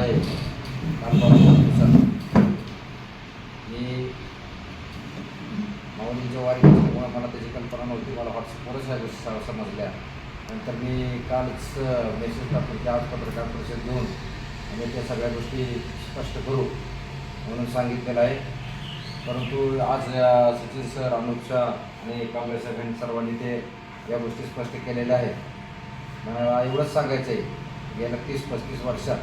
आहे. मी माऊलीच्या वारी मला त्याची कल्पना नव्हती. मला व्हॉट्सअपवरच समजल्या. नंतर मी कालच मेसेज टाकतो की आज पत्रकार परिषद घेऊन आणि त्या सगळ्या गोष्टी स्पष्ट करू म्हणून सांगितलेलं आहे. परंतु आज सचिन सर अनुप शाह आणि काँग्रेस साहेबांनी सर्वांनी ते या गोष्टी स्पष्ट केलेल्या आहेत. मला एवढंच सांगायचं आहे गेल्या तीस पस्तीस वर्षात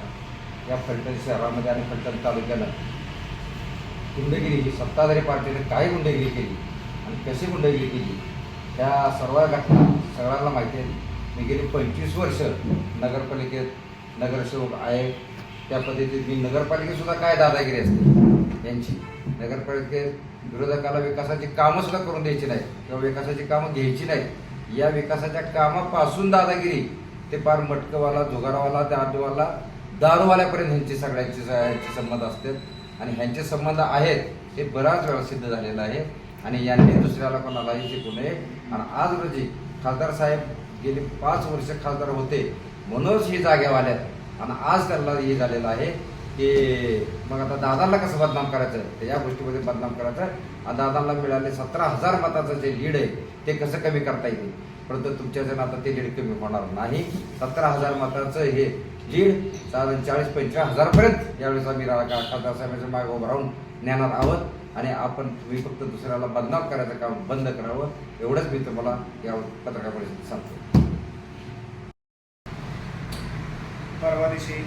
या फलटण शहरामध्ये आणि फलटण तालुक्याला गुंडगिरी ही सत्ताधारी पार्टीने काय गुंडगिरी केली आणि कशी गुंडगिरी केली त्या सर्व घटना सगळ्यांना माहिती आहे. मी गेली पंचवीस वर्ष नगरपालिकेत नगरसेवक आहे. त्या पद्धतीत मी नगरपालिकेतसुद्धा काय दादागिरी असते? यांची. नगरपालिकेत विरोधकाला विकासाची कामंसुद्धा करून द्यायची नाही किंवा विकासाची कामं घ्यायची नाही या विकासाच्या कामापासून दादागिरी ते फार मटकवाला जुगारावाला दारूवाला दारूवाल्यापर्यंत ह्यांचे सगळ्यांचे ह्यांचे संबंध असतात आणि ह्यांचे संबंध आहेत हे बराच वेळा सिद्ध झालेलं आहे. आणि यांनी दुसऱ्याला कोणालाही शिकू नये. आणि आज रोजी खासदार साहेब गेली पाच वर्ष खासदार होते. म्हणूनच ही जाग्यावाल्यात आणि आज त्यांना हे झालेलं आहे की मग आता दादाला कसं बदनाम करायचं? तर या गोष्टीमध्ये बदनाम करायचं. आणि दादाला मिळाले सतरा हजार मताचं जे लीड आहे ते कसं कमी करता येईल? परंतु तुमच्याजण आता ते लीड कमी होणार नाही. सतरा हजार मताचं हे दीड साधारण चाळीस पंचवीस हजारपर्यंत यावेळेस आम्ही रा- खासदार साहेबांच्या मागे उभं राहून नेणार आहोत आणि आपण तुम्ही फक्त दुसऱ्याला बदनाम करायचं काम बंद करावं एवढंच मी तुम्हाला या पत्रकार परिषदेत सांगतो. परवा दिवशी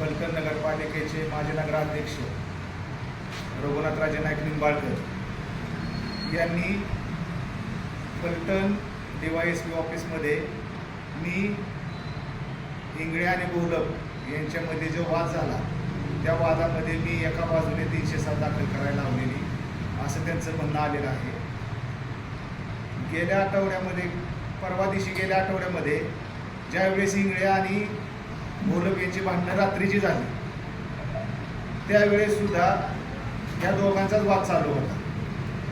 पलकर नगरपालिकेचे माजी नगराध्यक्ष रघुनाथराजे नाईक निंबाळकर यांनी Phaltan D Y S P ऑफिसमध्ये मी इंगळे आणि गोलप यांच्यामध्ये जो वाद झाला त्या वादामध्ये मी एका बाजूने तीनशे सात दाखल करायला लावलेली असं त्यांचं म्हणणं आलेलं आहे. गेल्या आठवड्यामध्ये परवा दिवशी गेल्या आठवड्यामध्ये ज्यावेळेस इंगळे आणि गोलप यांची भांडणं रात्रीची झाली त्यावेळेस सुद्धा या दोघांचाच वाद चालू होता.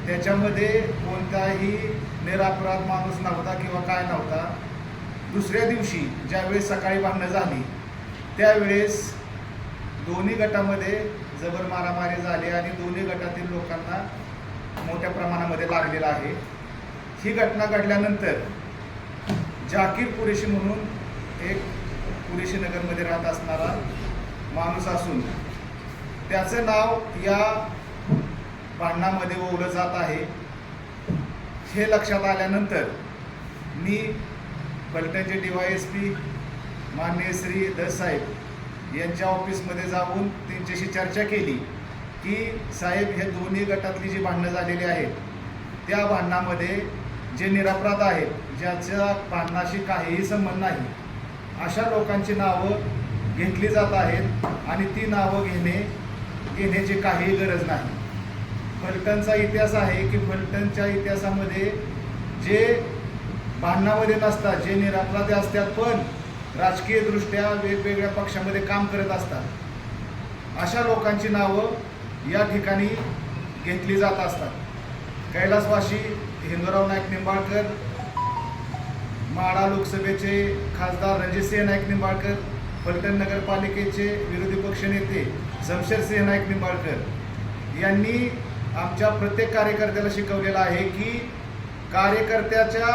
त्याच्यामध्ये कोणताही निरापराध माणूस नव्हता किंवा काय नव्हता दुसऱ्या दिवशी ज्यावेळेस सकाळी भांडणं झाली त्यावेळेस दोन्ही गटामध्ये जबर मारामारी झाली आणि दोन्ही गटातील लोकांना मोठ्या प्रमाणामध्ये लागलेला आहे. ही घटना घडल्यानंतर जाकीर पुरेशी म्हणून एक पुरेशी नगरमध्ये राहत असणारा माणूस असून त्याचं नाव या भांडणामध्ये ओवलं जात आहे. हे लक्षात आल्यानंतर मी फलटणचे डी वाय एस पी मान्य श्री दस साहेब यांच्या ऑफिसमध्ये जाऊन त्यांच्याशी चर्चा केली की साहेब हे दोन्ही गटातली जी भांडणं झालेली आहेत त्या भांडणामध्ये जे निरपराध आहेत ज्याच्या भांडणाशी काहीही संबंध नाही अशा लोकांची नावं घेतली जात आहेत आणि ती नावं घेणे घेण्याची काहीही गरज नाही. फलटणचा इतिहास आहे की फलटणच्या इतिहासामध्ये जे भांडणामध्ये नसतात जे निरपराधी असतात पण राजकीयदृष्ट्या वेगवेगळ्या पक्षामध्ये काम करत असतात. अशा लोकांची नावं या ठिकाणी घेतली जात असतात. कैलासवासी हिंदूराव नाईक निंबाळकर माडा लोकसभेचे खासदार रणजितसिंह नाईक निंबाळकर फलटण नगरपालिकेचे विरोधी पक्षनेते शमशेरसिंह नाईक निंबाळकर यांनी आमच्या प्रत्येक कार्यकर्त्याला शिकवलेलं आहे की कार्यकर्त्याच्या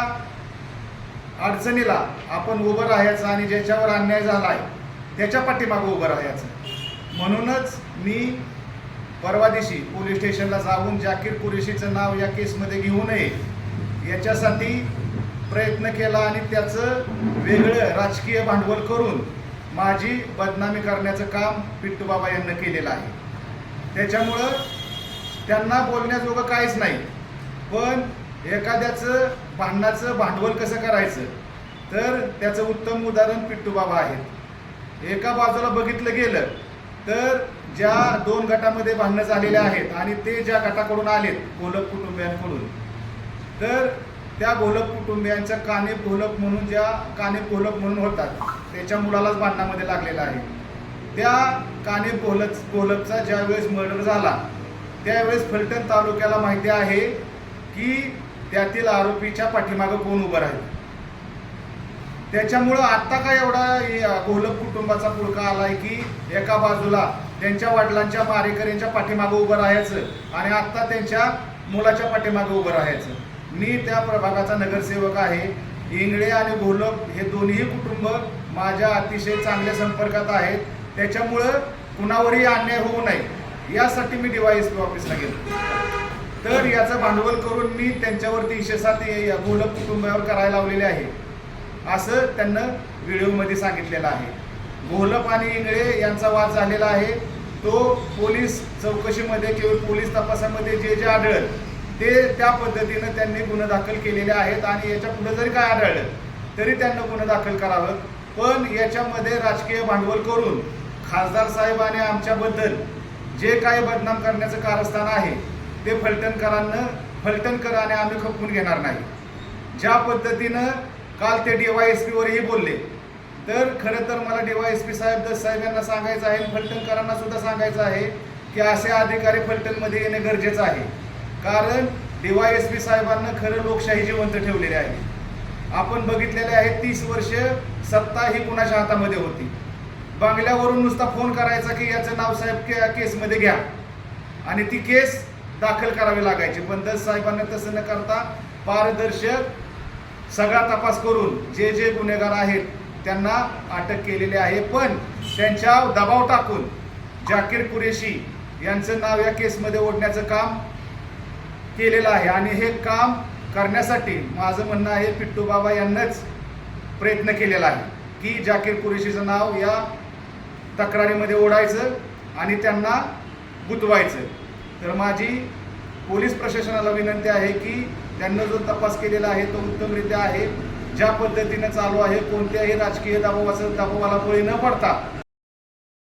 अडचणीला आपण उभं राहायचं आणि ज्याच्यावर अन्याय झाला आहे त्याच्या पाठीमागं उभं राहायचं. म्हणूनच मी परवा दिवशी पोलीस स्टेशनला जाऊन जाकीर कुरेशीचं नाव या केसमध्ये घेऊ नये याच्यासाठी प्रयत्न केला आणि त्याचं वेगळं राजकीय भांडवल करून माझी बदनामी करण्याचं काम पिट्टूबाबा यांना केलेलं आहे. त्याच्यामुळं त्यांना बोलण्याजोगं काहीच नाही पण एखाद्याचं भांडणाचं भांडवल कसं करायचं? तर त्याचं उत्तम उदाहरण पिट्टू बाबा आहेत. एका बाजूला बघितलं गेलं तर ज्या दोन गटामध्ये भांडणं झालेले आहेत आणि ते ज्या गटाकडून आलेत गोलप कुटुंबियांकडून तर त्या गोलप कुटुंबियांच्या काने पोलक म्हणून ज्या काने पोलक म्हणून होतात त्याच्या मुलालाच भांडणामध्ये लागलेला आहे. त्या कानिप गोलप गोलपचा ज्यावेळेस मर्डर झाला त्यावेळेस फलटण तालुक्याला माहिती आहे की त्यातील आरोपीच्या पाठीमागं कोण उभं राहील? त्याच्यामुळं आत्ता काय एवढा हे कुटुंबाचा पुळका आलाय की एका बाजूला त्यांच्या वडिलांच्या मारेकऱ्यांच्या पाठीमागं उभं राहायचं आणि आत्ता त्यांच्या मुलाच्या पाठीमागं उभं राहायचं. मी त्या प्रभागाचा नगरसेवक आहे. इंगळे आणि घोलप हे दोन्ही कुटुंब माझ्या अतिशय चांगल्या संपर्कात आहेत. त्याच्यामुळं कुणावरही अन्याय होऊ नये. यासाठी मी डीवायएसपी ऑफिसला गेलो. तर याचं भांडवल करून मी त्यांच्यावरती इशेसात घोलप कुटुंबावर करायला लावलेले आहे. असं त्यांना व्हिडिओमध्ये सांगितलेलं आहे. घोलप आणि इंगळे यांचा वाद झालेला आहे. तो पोलीस चौकशीमध्ये किंवा पोलीस तपासामध्ये जे जे आढळलं ते त्या पद्धतीनं त्यांनी गुन्हे दाखल केलेले आहेत आणि याच्यापुढे जरी काय आढळलं तरी त्यांना गुन्हे दाखल करावं. पण याच्यामध्ये राजकीय भांडवल करून खासदार साहेब आणि आमच्याबद्दल जे काही बदनाम करण्याचं कारस्थान आहे ते फलटणकरांना फलटणकर आम्ही खपवून घेणार नाही. ज्या पद्धतीनं काल ते DYSP वरही बोलले. तर खरं तर मला डीवायएसपी साहेब दस साहेब यांना सांगायचं आहे फलटणकरांना सुद्धा सांगायचं आहे की असे अधिकारी फलटणमध्ये येणे गरजेचं आहे. कारण डीवायएसपी साहेबांना खरं लोकशाही जिवंत ठेवलेली आहे. आपण बघितलेले आहे तीस वर्ष सत्ता ही कुणाच्या हातामध्ये होती? बांगल्यावरून नुसता फोन करायचा की याचं नाव साहेब के केसमध्ये घ्या. आणि ती केस दाखल करावी लागायची. पण दस साहेबांना तसं न करता पारदर्शक सगळा तपास करून जे जे गुन्हेगार आहेत त्यांना अटक केलेली आहे. पण त्यांच्या दबाव टाकून जाकीर कुरेशी यांचं नाव या केसमध्ये ओढण्याचं काम केलेलं आहे. आणि हे काम करण्यासाठी माझं म्हणणं आहे पिट्टू बाबा यांनाच प्रयत्न केलेला आहे की जाकीर कुरेशीचं नाव या तक्रारीमध्ये ओढायचं आणि त्यांना गुंतवायचं. तर माझी पोलीस प्रशासनाला विनंती आहे की त्यांना जो तपास केलेला आहे तो उत्तमरित्या आहे. ज्या पद्धतीने चालू आहे कोणत्याही राजकीय दबावाचं दबावाला बळी न पडता